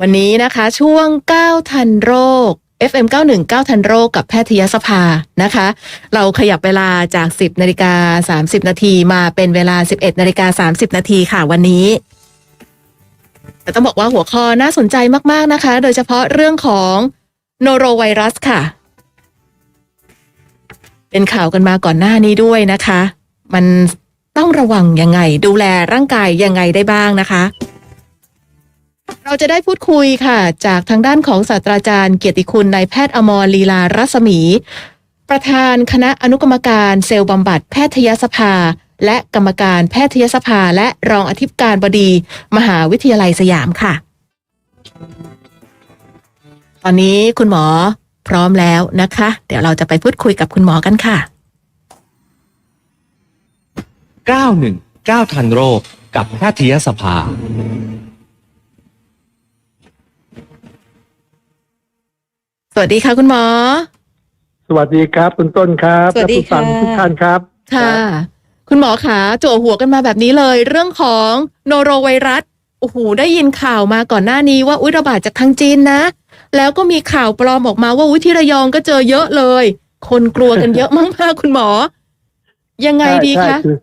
วันนี้นะคะช่วง 9 ทันโรค FM 91 9 ทันโรคกับแพทยสภานะคะ เราขยับเวลาจาก 10นาฬิกา30 นาทีมาเป็นเวลา 11นาฬิกา30 นาทีค่ะวันนี้แต่ต้องบอกว่าหัวข้อน่าสนใจมากๆนะคะ โดยเฉพาะเรื่องของโนโรไวรัสค่ะ เป็นข่าวกันมาก่อนหน้านี้ด้วยนะคะ มันต้องระวังยังไง ดูแลร่างกายยังไงได้บ้างนะคะ เราจะได้พูดคุยค่ะ จากทางด้านของศาสตราจารย์เกียรติคุณนายแพทย์อมรลีลารัศมี ประธานคณะอนุกรรมการเซลล์บำบัดแพทยสภา และกรรมการแพทยสภา และรองอธิการบดี มหาวิทยาลัยสยามค่ะ ตอนนี้คุณหมอพร้อมแล้วนะคะ เดี๋ยวเราจะไปพูดคุยกับคุณหมอกันค่ะ 91 9ทันโรคกับแพทยสภา สวัสดีค่ะคุณหมอ สวัสดีครับ คุณต้นครับสวัสดีและผู้ฟังค่ะทุกท่านครับค่ะ คุณหมอขาโจวหัวกันมาแบบนี้เลย เรื่องของโนโรไวรัสโอ้โหได้ยินข่าวมาก่อนหน้านี้ว่าอุยระบาดจากทางจีนนะ แล้วก็มีข่าวปลอมออกมาว่าอุยที่ระยองก็เจอเยอะเลย คนกลัวกันเยอะมากๆคุณหมอ ยังไงดีใช่คะ ใช่คือ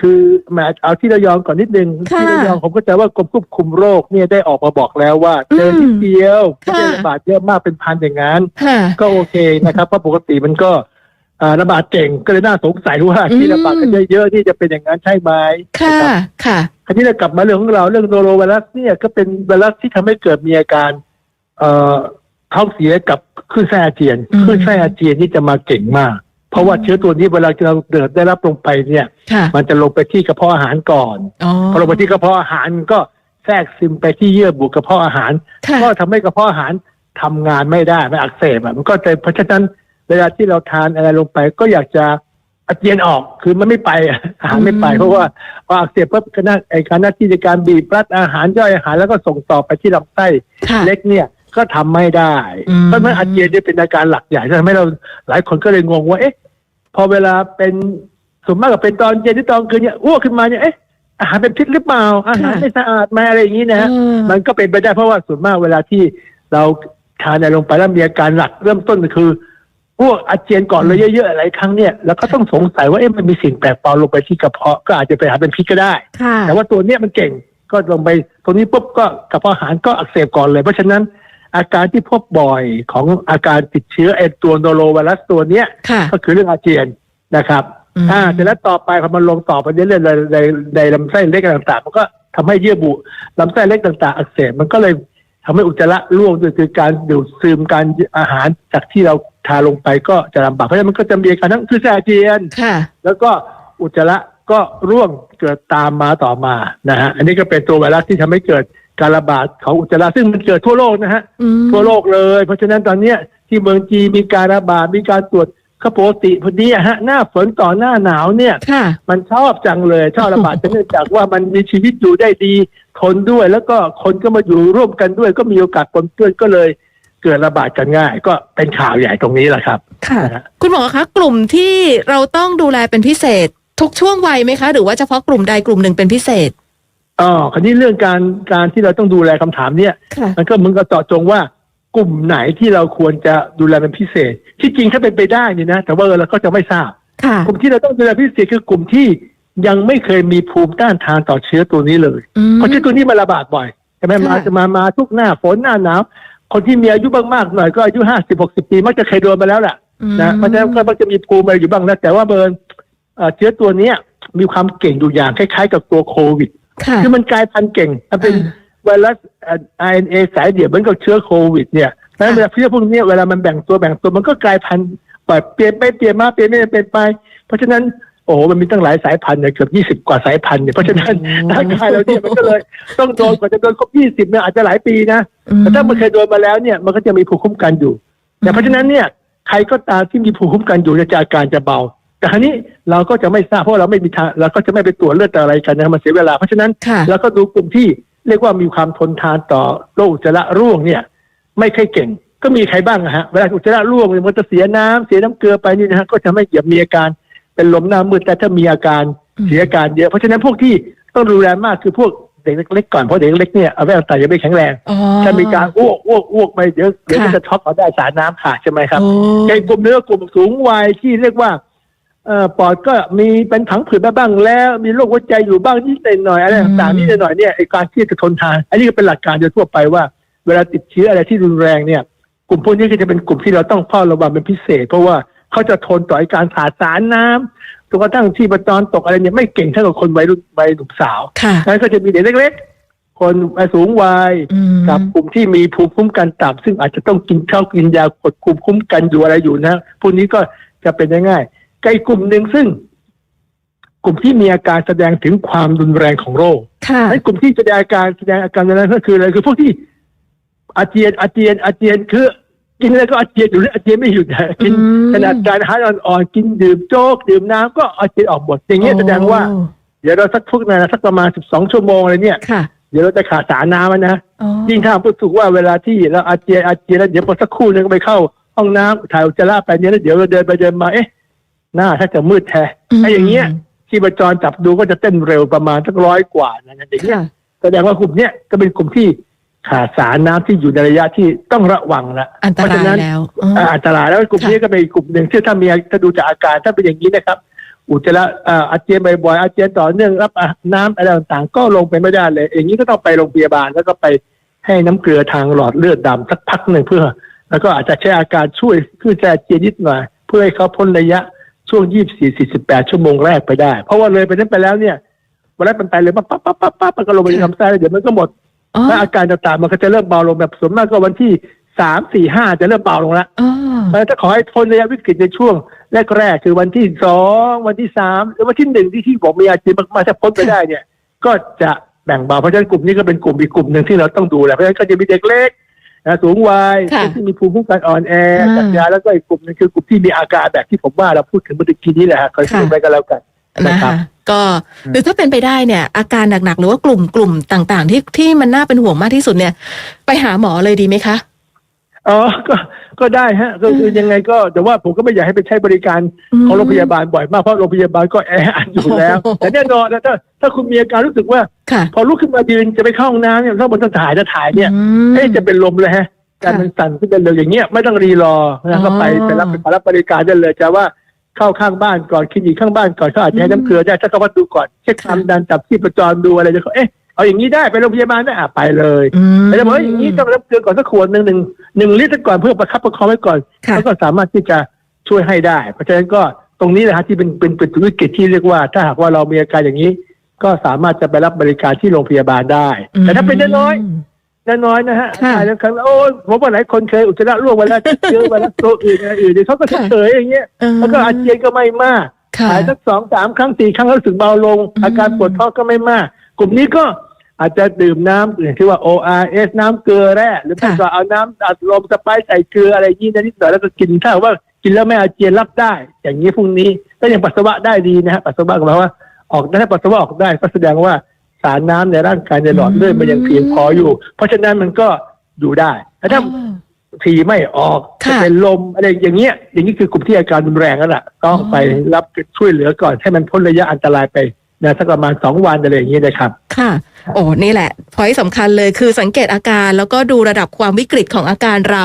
คือแหมเอาที่ระยองก่อนนิดนึงค่ะที่ระยองผมก็จะว่ากรมควบคุมโรคเนี่ยได้ออกมาบอกแล้วว่าเจออืมนิดเดียวไม่ค่ะได้ระบาดเยอะมากเป็นพันอย่างนั้น ค่ะ ก็โอเคนะครับเพราะปกติมันก็อ่าระบาดเก่งก็เลยน่าสงสัยว่าอืม ที่ระบาดกันเยอะๆนี่จะเป็นอย่างนั้นใช่ไหมค่ะ นะครับค่ะ คราวนี้เรากลับมาเรื่องของเราเรื่องโนโรไวรัสเนี่ยก็เป็นไวรัสที่ทำให้เกิดมีอาการ เอ่อท้องเสียกับคลื่นไส้อาเจียนอืม คลื่นไส้อาเจียนนี่จะมาเก่งมาก เพราะว่าเชื้อตัวนี้เวลาเราเดินได้รับลงไปเนี่ย ค่ะมันจะลงไปที่กระเพาะอาหารก่อน อ๋อ พอลงไปที่กระเพาะอาหารก็แทรกซึมไปที่เยื่อบุกระเพาะอาหาร ค่ะ ก็ทำให้กระเพาะอาหารทำงานไม่ได้มันอักเสบอะมันก็จะเพราะฉะนั้นเวลาที่เราทานอะไรลงไป ก็อยากจะอาเจียนออกคือมันไม่ไปอะอาหารไม่ไปอืมเพราะว่าพออักเสบปุ๊บก็น่าไอการหน้าที่ในการบีบรัดอาหารย่อยอาหารแล้วก็ส่งต่อไปที่ลำไส้ ค่ะ เล็กเนี่ยก็ทำไม่ได้ อืม เพราะฉะนั้นอาเจียนเนี่ยเป็นอาการหลักใหญ่ที่ทำให้เราหลายคนก็เลยงงว่าเอ๊ะ พอเวลาเป็นส่วนมากกับเป็นตอนเย็นหรือตอนคืนเนี่ยอ้วกขึ้นมาเนี่ยเอ๊ะอาหารเป็นพิษหรือเปล่าอาหารไม่สะอาดไหมอะไรอย่างนี้นะฮะเออมันก็เป็นไปได้เพราะว่าส่วนมากเวลาที่เราทานอะไรลงไปแล้วมีอาการหลักเริ่มต้นก็คืออ้วกอาเจียนก่อนเลยเยอะๆหลายครั้งเนี่ยแล้วก็ต้องสงสัยว่าเอ๊ะมันมีสิ่งแปลกปลอมลงไปที่กระเพาะก็อาจจะไปหาเป็นพิษก็ได้ค่ะแต่ว่าตัวเนี้ยมันเก่งก็ลงไปตรงนี้ปุ๊บก็กระเพาะอาหารก็อักเสบก่อนเลย เพราะฉะนั้น อาการที่พบบ่อยของอาการติดเชื้อไอตัวโนโรไวรัสตัวเนี้ย ค่ะ ก็คือเรื่องอาเจียนนะครับ อืม อ่าแต่แล้วต่อไปพอมันลงต่อไปเรื่อยๆในในในลำไส้เล็กต่างๆ มันก็ทำให้เยื่อบุลำไส้เล็กต่างๆ อักเสบมันก็เลยทำให้อุจจาระร่วงด้วยคือการดูดซึมการอาหารจากที่เราทานลงไปก็จะลำบากเพราะฉะนั้นมันก็จะมีอาการทั้งคลื่นไส้อาเจียน ค่ะ แล้วก็อุจจาระก็ร่วงเกิดตามมาต่อมานะฮะอันนี้ก็เป็นตัวไวรัสที่ทำให้เกิด การระบาดของอุจจาระซึ่งมันเกิดทั่วโลกนะฮะอืมทั่วโลกเลย เพราะฉะนั้นตอนเนี้ยที่เมืองจีนมีการระบาดมีการตรวจก็ปกติพอดีอะฮะหน้าฝนต่อหน้าหนาวเนี่ยค่ะมันชอบจังเลยชอบระบาดเนื่องจากว่ามันมีชีวิตอยู่ได้ดีทนด้วย แล้วก็คนก็มาอยู่ร่วมกันด้วย ก็มีโอกาสปนเปื้อนก็เลยเกิดระบาดกันง่าย ก็เป็นข่าวใหญ่ตรงนี้แหละครับ ค่ะนะฮะคุณหมอคะกลุ่มที่เราต้องดูแลเป็นพิเศษ ทุกช่วงวัยไหมคะ หรือว่าเฉพาะกลุ่มใดกลุ่มหนึ่งเป็นพิเศษ อ๋อคราวนี้เรื่องการการที่เราต้องดูแลคำถามเนี่ยค่ะ มันก็เหมึงกับเจาะจงว่ากลุ่มไหนที่เราควรจะดูแลเป็นพิเศษ ที่จริงถ้าเป็นไปได้นี่นะ แต่ว่าเราก็จะไม่ทราบ ค่ะ กลุ่มที่เราต้องดูแลพิเศษคือกลุ่มที่ยังไม่เคยมีภูมิต้านทานต่อเชื้อตัวนี้เลย อืม เพราะเชื้อตัวนี้มันระบาดบ่อยใช่ไหมค่ะมาจะมามาทุกหน้าฝนหน้าหนาวคนที่มีอายุมากๆหน่อยก็อายุห้าสิบหกสิบปีมักจะเคยโดนมาแล้วแหละ นะเพราะฉะนั้นก็มักจะมีภูมิอะไรอยู่บ้างนะแต่ว่าเบิร์นเอ่อเชื้อตัวเนี้ยมีความเก่งอยู่อย่างคล้ายๆ กับตัวโควิด ค่ะคือมันกลายพันธุ์เก่งมันเป็นอ่าไวรัสเอ่อ RNA สายเดี่ยวเหมือนกับเชื้อโควิด เนี่ยเพราะฉะนั้นเวลาเชื้อพวกเนี้ยเวลามันแบ่งตัวแบ่งตัวมันก็กลายพันธุ์ปล่อยเปลี่ยนไปเปลี่ยนมาเปลี่ยนไม่เป็นไป เพราะฉะนั้นโอ้โหมันมีตั้งหลายสายพันธุ์เนี่ยเกือบยี่สิบ20กว่าสายพันธุ์เนี่ยเพราะฉะนั้นโอ้ร่างกายเราเนี่ยมันก็เลยต้องโดนกว่าจะโดนครบยี่สิบเนี่ยอาจจะหลายปีนะแต่ถ้ามันเคยโดนมาแล้วเนี่ยมันก็จะมีภูมิคุ้มกันอยู่แต่เพราะฉะนั้นเนี่ยใครก็ตามที่มีภูมิคุ้มกันอยู่เนี่ยจะอาการจะเบา แต่ครั้นี้เราก็จะไม่ทราบเพราะเราไม่มีทางเราก็จะไม่ไปตรวจเลือดอะไรกันนะมันเสียเวลาเพราะฉะนั้นค่ะเราก็ดูกลุ่มที่เรียกว่ามีความทนทานต่อโรคอุจจาระร่วงเนี่ย ไม่ค่อยเก่ง ก็มีใครบ้างอะฮะเวลาอุจจาระร่วงเนี่ยมันจะเสียน้ำเสียน้ำเกลือไปนี่นะฮะก็จะไม่เหยียบมีอาการเป็นลมหน้ามืดแต่ถ้ามีอาการอืมเสียอาการเยอะเพราะฉะนั้นพวกที่ต้องดูแลมากคือพวกเด็กเล็กๆก่อนเพราะเด็กเล็กเนี่ยเอาไว้ต่างๆยังไม่แข็งแรงอ๋อถ้ามีการอ้วกอ้วกอ้วกไปเดี๋ยวเดี๋ยวค่ะมันจะช็อกเอาได้สารน้ำขาดใช่ไหมครับโอ้ในกลุ่มนี้ก็กลุ่มสูงวัยที่เรียกว่า เอ่อปอดก็มีเป็นผังผืดมาบ้างแล้ว มีโรคหัวใจอยู่บ้างนิดหน่อยๆอะไรต่างๆนิดหน่อยๆเนี่ยไอการที่จะทนทาน อันนี้ก็เป็นหลักการโดยทั่วไปว่า เวลาติดเชื้ออะไรที่รุนแรงเนี่ย กลุ่มพวกนี้ก็จะเป็นกลุ่มที่เราต้องเฝ้าระวังเป็นพิเศษ เพราะว่าเขาจะทนต่อไอ้การขาดสารน้ำจนกระทั่งที่ประจรตกอะไรเนี่ยไม่เก่งเท่ากับคนวัยรุ่นวัยหนุ่มสาวค่ะนั้นก็จะมีเด็กเล็กๆคนสูงวัยอืมกับกลุ่มที่มีภูมิคุ้มกันต่ำซึ่งอาจจะต้องกินข้าวกินยากดภูมิคุ้มกันอยู่อะไรอยู่นะพวกนี้ก็จะเป็นได้ง่าย กับอีกกลุ่มหนึ่งซึ่ง กลุ่มที่มีอาการแสดงถึงความรุนแรงของโรคค่ะ ไอ้กลุ่มที่แสดงอาการแสดงอาการนั้นก็คืออะไรคือพวกที่อาเจียนอาเจียนอาเจียนคือ กินอะไรก็อาเจียนอยู่แล้วอาเจียนไม่หยุดอะกินอืม ขนาดการอาหารอ่อนๆกินดื่มโจ๊กดื่มน้ำก็อาเจียนออกหมดอย่างเงี้ยแสดงว่า โอ้เดี๋ยวเราสักทุกนาสักประมาณสิบสองชั่วโมงอะไรเนี่ย ค่ะเดี๋ยวเราจะขาดสารน้ำอะนะอ๋อยิ่งถ้าพูดถูกว่าเวลาที่เราอาเจียนอาเจียนแล้วเดี๋ยวพอสักครู่นึงก็ไปเข้าห้องน้ำถ่ายอุจจาระไปเนี่ยแล้วเดี๋ยวเราเดินไปเดินมาเอ๊ะ หน้าถ้าจะมืดแท้ไอ้อย่างเงี้ยที่ประจรจับดูก็จะเต้นเร็วประมาณสักร้อยกว่านะอย่างเงี้ยค่ะแสดงว่ากลุ่มเนี้ยก็เป็นกลุ่มที่ขาดสารน้ำที่อยู่ในระยะที่ต้องระวังละอันตเพราะราฉะยนั้นแล้วอ๋ออ่าอันตรายแล้วกลุ่มนี้ก็เป็นอีกกลุ่มหนึ่งที่ถ้ามีถ้าดูจากอาการถ้าเป็นอย่างนี้นะครับ อุจจาระอ่าอาเจียนบ่อยๆอาเจียนต่อเนื่องรับอะน้ำอะไรต่างๆ ก็ลงไปไม่ได้เลย อย่างนี้ก็ต้องไปโรงพยาบาลแล้วก็ไปให้น้ำเกลือทางหลอดเลือดดำสักพักหนึ่งเพื่อ แล้วก็อาจจะใช้อาการช่วยคือจะอาเจียนนิดหน่อย เพื่อให้เขาพ้นระยะ ช่วง24 48ชั่วโมงแรกไปได้ เพราะว่าเลยไปนั้นไปแล้วเนี่ยเวลามันไปเลยปั๊บปั๊บปั๊บปั๊บปั๊บมันก็ลงไปในลำไส้แล้วเดี๋ยวมันก็หมดอ๋อและอาการต่างๆมันก็จะเริ่มเบาลงแบบส่วนมากก็วันที่สามสี่ห้าจะเริ่มเบาลงแล้วอ๋อเพราะฉะนั้นถ้าขอให้พ้นระยะวิกฤตในช่วงแรกๆคือวันที่สองวันที่สามหรือวันที่หนึ่งที่ที่บอกมีอาชีพมากๆถ้าพ้นไปได้เนี่ย ก็จะแบ่งเบาเพราะฉะนั้นกลุ่มนี้ก็เป็นกลุ่มอีกกลุ่มหนึ่งที่เราต้องดูแลเพราะฉะนั้นก็จะมีเด็กเล็ก นะสูงวัยค่ะ ที่มีภูมิคุ้มกันอ่อนแออ่าจัดยาแล้วก็อีกกลุ่มหนึงคือกลุ่มที่มีอาการแบบที่ผมว่าเราพูดถึงเมื่อกี้นี้แหละฮะคอยดูไปกันแล้วกัน นะครัคะบก็หรือถ้าเป็นไปได้เนี่ย อาการหนักๆหรือว่ากลุ่มกลุ่มต่าง ๆ ที่ที่มันน่าเป็นห่วงมากที่สุดเนี่ย ไปหาหมอเลยดีไหมคะ อ๋อก็ ก็ได้ฮะก็คือยังไงก็แต่ว่าผมก็ไม่อยากให้ไปใช้บริการมของโรงพยาบาลบ่อยมากเพราะโรงพยาบาลก็แออัดอยู่แล้วโอ้โหแต่แน่นอนนะถ้าถ้าคุณมีอาการรู้สึกว่า ค่ะ พอลุกขึ้นมายืนจะไปเข้าห้องน้ำเนี่ยถ้าบนต้องถ่ายจะถ่ายเนี่ยอืม เอ๊ะจะเป็นลมเลยฮะการมันสั่นขึ้นเป็นเร็วอย่างเงี้ยไม่ต้องรีรอนะก็ไปอ๋อ ไปรับไปรับบริการได้เลยจะว่าเข้าข้างบ้านก่อนคลินิกข้างบ้านก่อนเขาอาจจะให้น้ำเกลือได้ถ้าเขาวัดดูก่อนเช็คความดันจับที่ประจรดูอะไรจะเขาเอ๊ะ เอาอย่างนี้ได้ไปโรงพยาบาลได้อะไปเลยอืมแต่ถ้าบอกว่าอย่างนี้ต้องรับเกลือก่อนสักขวดหนึ่งหนึ่งหนึ่งลิตรก่อนเพื่อประคับประคองไว้ก่อนค่ะแล้วก็สามารถที่จะช่วยให้ได้ เพราะฉะนั้นก็ตรงนี้แหละฮะที่เป็นเป็นเป็นวิกฤตที่เรียกว่า ถ้าหากว่าเรามีอาการอย่างนี้ ก็สามารถจะไปรับบริการที่โรงพยาบาลได้ แต่ถ้าเป็นน้อยๆน้อยๆนะฮะค่ะถ่ายแล้วครั้งโอ้ยผมว่าหลายคนเคยอุจจาระร่วงมาแล้วเจอมาแล้วตัวอื่นอะไรอื่นเดี๋ยวเขาก็เฉยๆอย่างเงี้ยอืมแล้วก็อาเจียนก็ไม่มากค่ะถ่ายสักสองสามครั้งสี่ครั้งแล้วรู้สึกเบาลงอืมอาการปวดท้องก็ไม่มาก กลุ่มนี้ก็ อาจจะดื่มน้ำอย่างที่ว่า ORS น้ำเกลือแร่หรือไม่ก็เอาน้ำอัดลมสไปซ์ใส่เกลืออะไรอย่างนี้นิดหน่อยแล้วก็กินถ้าว่ากินแล้วไม่อาเจียนรับได้ อย่างนี้พรุ่งนี้ก็ยังปัสสาวะได้ดีนะฮะปัสสาวะก็หมายว่าออกได้ถ้าปัสสาวะออกได้ก็แสดงว่าสารน้ำในร่างกายในหลอดเลือดมันยังเพียงพออยู่ เพราะฉะนั้นมันก็อยู่ได้แต่ถ้าอ๋อทีไม่ออกค่ะจะเป็นลมอะไรอย่างเงี้ย อย่างนี้คือกลุ่มที่อาการรุนแรงแล้วล่ะต้องอ๋อไปรับช่วยเหลือก่อนให้มันพ้นระยะอันตรายไปนะสักประมาณสองวันอะไรอย่างเงี้ยนะครับ ค่ะ โอ้นี่แหละพอยสำคัญเลยคือสังเกตอาการแล้วก็ดูระดับความวิกฤตของอาการเรา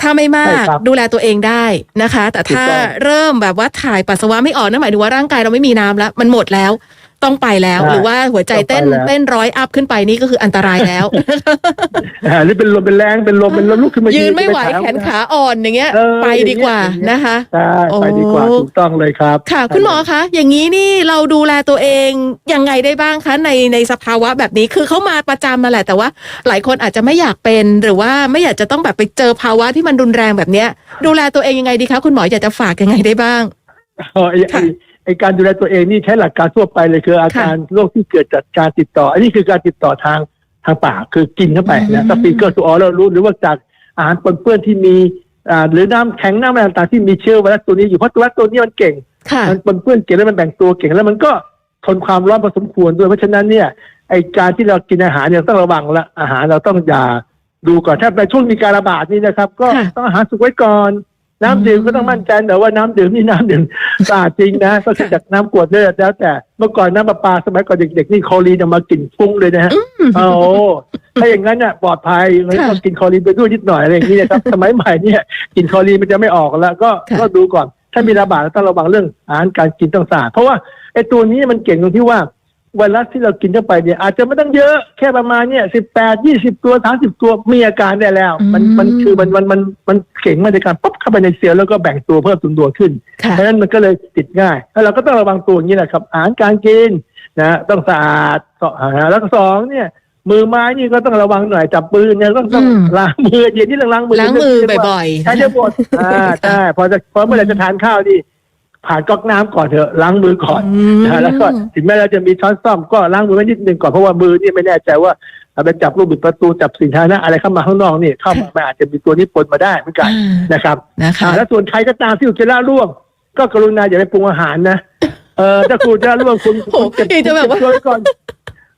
ถ้าไม่มากใช่ครับดูแลตัวเองได้นะคะ แต่ถ้าถูกต้องเริ่มแบบว่าถ่ายปัสสาวะไม่ออกนั่นหมายถึงว่าร่างกายเราไม่มีน้ำแล้ว มันหมดแล้ว ต้องไปแล้วใช่หรือว่าหัวใจเต้นต้องไปแล้วเต้นร้อยอัพขึ้นไปนี่ก็คืออันตรายแล้วอ่าหรือเป็นลมเป็นแรงเป็นลมเป็นลมลุกขึ้นมายืยืนไม่ไหวแขนขาอ่อนอย่างเงี้ยเออไปดีกว่าอย่างเงี้ยนะคะใช่ไปดีกว่าโอ้ถูกต้องเลยครับ ค่ะ คุณหมอคะอย่างนี้นี่เราดูแลตัวเองยังไงได้บ้างคะในในสภาวะแบบนี้คือเขามาประจำมาแหละแต่ว่า หลายคนอาจจะไม่อยากเป็นหรือว่าไม่อยากจะต้องแบบไปเจอภาวะที่มันรุนแรงแบบเนี้ย ดูแลตัวเองยังไงดีคะคุณหมออยากจะฝากยังไงได้บ้างอ๋อ ไอ้ไอ้ไอ้การดูแลตัวเองนี่ใช้หลักการทั่วไปเลยคืออาการโรคที่เกิดจากการติดต่อ อันนี้คือการติดต่อทางทางปากคือกินเข้าไปอืนะมสปีกเกอร์ทูออเรารู้หรือว่าจากอาหารปนเปื้อนที่มีอ่าหรือน้ำแข็งน้ำอะไรต่างๆที่มีเชื้อไวรัสตัวนี้อยู่เพราะตัวไวรัสตัวนี้มันเก่งค่ะมันปนเปื้อนเก่งแล้วมันแบ่งตัวเก่งแล้วมันก็ทนความร้อนพอสมควรด้วยเพราะฉะนั้นเนี่ยไอการที่เรากินอาหารเนี่ยต้องระวังละอาหารเราต้องอย่าดูก่อนถ้าในช่วงมีการระบาดนี่นะครับ ก็ค่ะต้องอาหารสุกไว้ก่อน น้ำดื่มก็ต้องมั่นใจแต่ว่าน้ำดื่มนี่น้ำดื่มสะอาดจริงนะก็คือจากน้ำกวดเนี่ยแล้วแต่เมื่อก่อนน้ำประปาสมัยก่อนเด็กๆนี่คลอรีนเอามากลิ่นฟุ้งเลยนะฮะโอ้โหถ้าอย่างนั้นเนี่ยปลอดภัยเลยค่ะต้องกินคลอรีนไปด้วยนิดหน่อยอะไรอย่างนี้นะครับสมัยใหม่เนี่ยกินคลอรีนมันจะไม่ออกแล้ว ก็ค่ะก็ดูก่อน ถ้ามีระบาดต้องระวังเรื่องอาหารการกินต้องสะอาดเพราะว่าไอ้ตัวนี้มันเก่งตรงที่ว่า ไวรัสที่เรากินเข้าไปเนี่ยอาจจะไม่ต้องเยอะแค่ประมาณเนี่ยสิบแปดยี่สิบตัวสามสิบตัวมีอาการได้แล้ว มันอืมมันคือมันมันมันมันเก่งมากในการปุ๊บเข้าไปในเซลล์แล้วก็แบ่งตัวเพิ่มตัวตัวขึ้นค่ะเพราะฉะนั้นมันก็เลยติดง่ายแล้วเราก็ต้องระวังตัวอย่างนี้แหละครับอาหารการกินนะต้องสะอาดก็อ่าแล้วก็สองเนี่ยมือไม้นี่ก็ต้องระวังหน่อยจับปืนเนี่ยต้องต้องอืมล้างมือเดี๋ยวนี้เรื่องล้างมือล้างมือเรียกว่าบ่อยๆใช้ได้หมดอ่าใช่พอจะพอเมื่อไหรจะทานข้าวนี่ ผ่านก๊อกน้ำก่อนเถอะล้างมือก่อนอืมนะแล้วก็ถึงแม้เราจะมีช้อนซ่อมก็ล้างมือไว้นิดนึงก่อนเพราะว่ามือนี่ไม่แน่ใจว่าเอาไปจับลูกบิดประตูจับสิ่งทานะอะไรเข้ามาข้างนอกนี่เข้ามามันอาจจะมีตัวนี้ปนมาได้เหมือนกันอ่านะครับนะคะอ่าแล้วส่วนใครก็ตามที่อุจจาระร่วง ก็กรุณาอย่าไปปรุงอาหารนะเออถ้าคุณอุจจาระร่วงคุณโอ้โหคุณเก็บนี่จะแบบว่าเก็ตัวไก่อน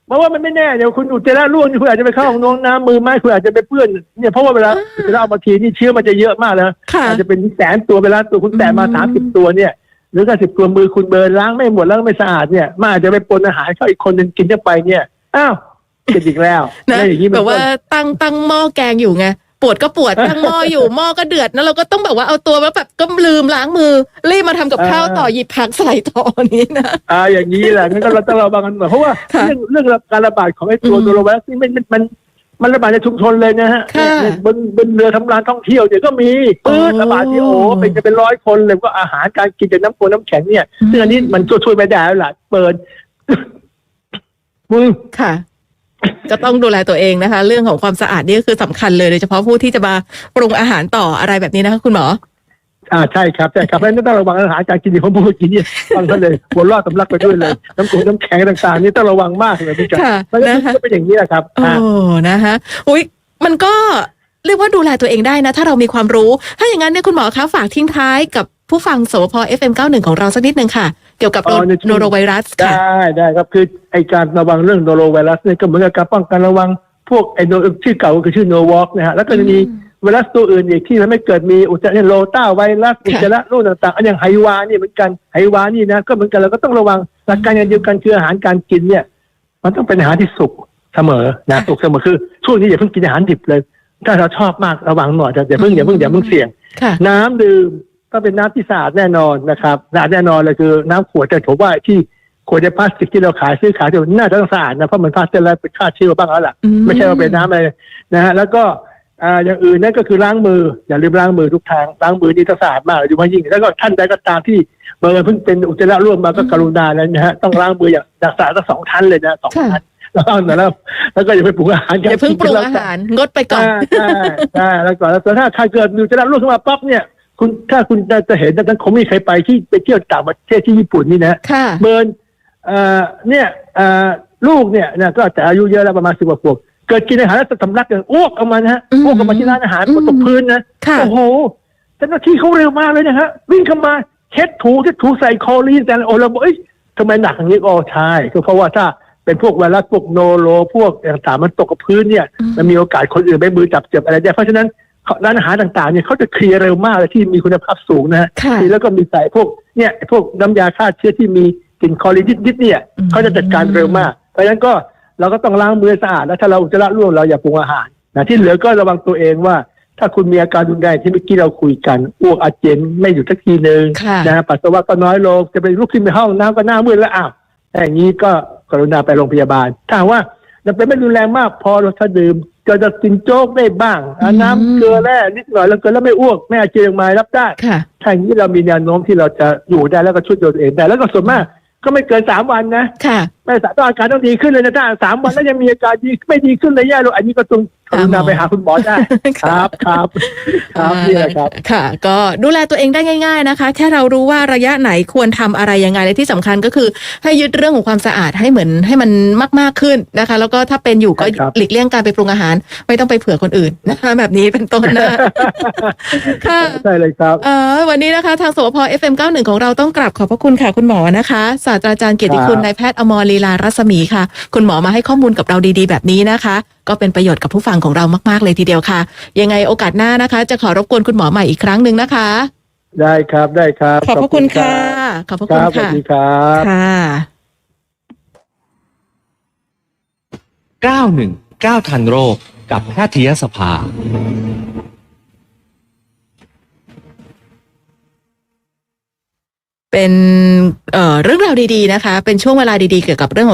เพราะว่ามันไม่แน่เดี๋ยวคุณอุจจาระร่วงคุณอาจจะไปเข้าห้องน้ำมือไม้คุณอาจจะไปเปื้อนเนี่ยเพราะว่าเวลาอุจจาระเอามาทีนี่เชื้อมันจะเยอะมากแล้วค่ะอาจจะเป็นแสนตัวเวลาตัวคุณแตะมาอืมสามสิบตัวเนี่ย หรือก็สิบตัวมือคุณเบิร์นล้างไม่หมดล้างไม่สะอาดเนี่ยมันอาจจะไปปนอาหารเข้าอีกคนหนึ่งกินเข้าไปเนี่ยอ้าวเป็นอีกแล้วนะแล้วอย่างนี้แบมันบก็ว่าตั้งตั้งหม้อแกงอยู่ไงปวดก็ปวดตั้งหม้ออยู่หม้อก็เดือดนะเราก็ต้องแบบว่าเอาตัวมาแบบก็ลืมล้างมือรีบมาทำกับข้าวต่อหยิบผักใส่ต่อนี้นะอ่าอย่างนี้แหละงั้นก็เราต้องระวังกันหน่อยเพราะว่าค่ะเรื่องเรื่องการระบาดของไอ้ตัวอืมโนโรไวรัสนี่มันมัน มันมันระบาดในชุมชนเลยนะฮะค่ะเนี่ยบนบนเรือทำร้านท่องเที่ยวเดี๋ยวก็มีปื้ดโอ้ระบาดที่โอ้โหเป็นจะเป็นร้อยคนเลยก็อาหารการกินจากน้ำโคน้ำแข็งเนี่ยอืมซึ่งอันนี้มันช่วยช่วยไม่ได้แล้วล่ะเปิดมือค่ะก็ต้องดูแลตัวเองนะคะ เรื่องของความสะอาดนี่ก็คือสำคัญเลยโดยเฉพาะผู้ที่จะมาปรุงอาหารต่ออะไรแบบนี้นะคะคุณหมอ อ่าใช่ครับใช่ครับเพราะฉะนั้นต้องระวังอาหารการกินที่ผมพูดเมื่อกี้เนี่ยฟังเขาเลยหัวเรอดสำลักไปด้วยเลยน้ำโคน้ำแข็งต่างๆนี่ต้องระวังมากเลยพี่จ๋าค่ะเพราะฉะนั้นนะคะ ก็เป็นอย่างนี้แหละครับโอ้อ่า นะคะอุ้ยมันก็เรียกว่าดูแลตัวเองได้นะ ถ้าเรามีความรู้ ถ้าอย่างนั้นเนี่ยคุณหมอคะฝากทิ้งท้ายกับผู้ฟังสวพ FM91 ของเราสักนิดนึงค่ะ เกี่ยวกับอ๋อในช่วง โนโรไวรัสค่ะ ได้ได้ครับคือไอการระวังเรื่องโนโรไวรัสเนี่ยก็เหมือนกับการป้องกันระวังพวกไอโนชื่อเก่าก็คือชื่อโนวอกนะฮะแล้วก็จะมีอืม ไวรัสตัวอื่นอีกที่ทำให้เกิดมีอุจจาระโลต้าไวรัสอุจจาระโรคต่างๆ อันอย่างไหวานี่เหมือนกันไหวานี่นะก็เหมือนกันเราก็ต้องระวังหลักการอย่างเดียวกันคืออาหารการกินเนี่ย มันต้องเป็นอาหารที่สุกเสมอนะสุกเสมอคือช่วงนี้อย่าเพิ่งกินอาหารดิบเลย ถ้าเราชอบมากระวังหน่อยแต่อย่าเพิ่งอย่าเพิ่งอย่าเพิ่งเสี่ยงค่ะน้ำดื่มก็เป็นน้ำที่สะอาดแน่นอนนะครับสะอาดแน่นอนเลยคือน้ำขวดแต่ผมว่าที่ขวดในพลาสติกที่เราขายซื้อขายอยู่น่าจะต้องสะอาดนะเพราะมันพลาสติกแล้วเป็นฆ่าเชื้อบ้างแล้วล่ะอืมไม่ใช่ว่าเป็นน้ำอะไรนะฮะแล้วก็ อ่าอย่างอื่นนั่นก็คือล้างมืออย่าลืมล้างมือทุกทางล้างมือนี่ต้องสะอาดมากโดยเฉพาะยิ่งแล้วก็ท่านใดก็ตามที่เบอร์เพิ่งเป็นอุจจาระร่วมมาก็กรุณาแล้วนะฮะต้องล้างมืออย่างอย่างสะอาดทั้งสองชั้นเลยนะสองค่ะชั้นแล้วก็แล้วแล้วก็อย่าไปปรุงอาหารอย่าเพิ่งปรุงอาหารงดไปก่อนใช่ใช่แล้วก่อนแล้วถ้าใครเกิดมีอุจจาระร่วงขึ้นมาปั๊บเนี่ยคุณถ้าคุณจะจะเห็นแต่คงไม่มีใครไปที่ไปเที่ยวต่างประเทศที่ญี่ปุ่นนี่นะค่ะเบิร์นเอ่อเนี่ยเอ่อลูกเนี่ยนะก็แต่อายุเยอะแล้วประมาณสิบกว่าขวบ เกิดกินอาหารแล้วสำลักอย่างอ้วกออกมานะฮะอืมอ้วกออกมาที่ร้านอาหารอืมบนตกพื้นนะค่ะ โอ้โหเจ้าหน้าที่เขาเร็วมากเลยนะฮะวิ่งเข้ามาเช็ดถูเช็ดถูใส่คลอรีนแต่โอ้เราบอกเอ้ยทำไมหนักอย่างนี้อ๋อใช่ก็เพราะว่าถ้าเป็นพวกไวรัสพวกโนโรพวกต่างๆมันตกกับพื้นเนี่ยอืมมันมีโอกาสคนอื่นไปมือจับเจ็บอะไรได้เพราะฉะนั้นร้านอาหารต่างๆเนี่ยเขาจะเคลียร์เร็วมากเลยที่มีคุณภาพสูงนะฮะ ค่ะแล้วก็มีใส่พวกเนี่ยพวกน้ำยาฆ่าเชื้อที่มีกลิ่นคลอรีนนิดๆเนี่ยอืม เขาจะจัดการเร็วมาก เพราะฉะนั้นก็ เราก็ต้องล้างมือให้สะอาดแล้วถ้าเราอุจจาระร่วงเราอย่าปรุงอาหารนะที่เหลือก็ระวังตัวเองว่า ถ้าคุณมีอาการรุนแรงที่เมื่อกี้เราคุยกันอ้วกอาเจียนไม่อยู่สักทีหนึ่งค่ะนะฮะปัสสาวะก็น้อยลงจะไปลุกขึ้นไปห้องน้ำก็หน้ามืดแล้วอ้าวถ้าอย่างนี้ก็กรุณาไปโรงพยาบาล ถ้าหากว่าจะเป็นไม่รุนแรงมากพอเราถ้าดื่มก็จะกินโจ๊กได้บ้างอะน้ำเกลือแร่นิดหน่อยแล้วเกินแล้วไม่อ้วกไม่อาเจียนออกมารับได้ค่ะถ้าอย่างนี้เรามีแนวโน้มที่เราจะอยู่ได้แล้วก็ช่วยตัวเองได้แล้วก็ส่วนมากก็ไม่เกินสามวันนะค่ะไม่สามต้องอาการต้องดีขึ้นเลยนะถ้าสามวันแล้วยังมีอาการดีไม่ดีขึ้นเลยแย่เลยอันนี้ก็ต้องกรุณาไปหาคุณหมอได้ครับครับครับนี่แหละครับค่ะ ก็ดูแลตัวเองได้ง่าย ๆนะคะ แค่เรารู้ว่าระยะไหนควรทำอะไรยังไงและที่สำคัญก็คือ ให้ยึดเรื่องของความสะอาดให้เหมือนให้มันมากๆขึ้นนะคะ แล้วก็ถ้าเป็นอยู่ก็ใช่ครับหลีกเลี่ยงการไปปรุงอาหาร ไม่ต้องไปเผื่อคนอื่นนะคะแบบนี้เป็นต้นนะค่ะใช่เลยครับเอ่อวันนี้นะคะทางสวพ FM91 ของเราต้องกราบขอบพระคุณค่ะคุณหมอนะคะศาสตราจารย์เกียรติคุณครับนายแพทย์อมรลีลารัศมีค่ะ คุณหมอมาให้ข้อมูลกับเราดีๆ แบบนี้นะคะ ก็เป็นประโยชน์กับผู้ฟังของเรามากๆเลยทีเดียวค่ะ ยังไงโอกาสหน้านะคะ จะขอรบกวนคุณหมอใหม่อีกครั้งหนึ่งนะคะ ได้ครับได้ครับ ขอบพระคุณค่ะ ขอบพระคคุณรับสวัค่ะสดีครับค่ะ919ทันโรคกับแพทยสภา เป็นเอ่อเรื่องราวดีๆนะคะ เป็นช่วงเวลาดีๆเกี่ยวกับเรื่องของ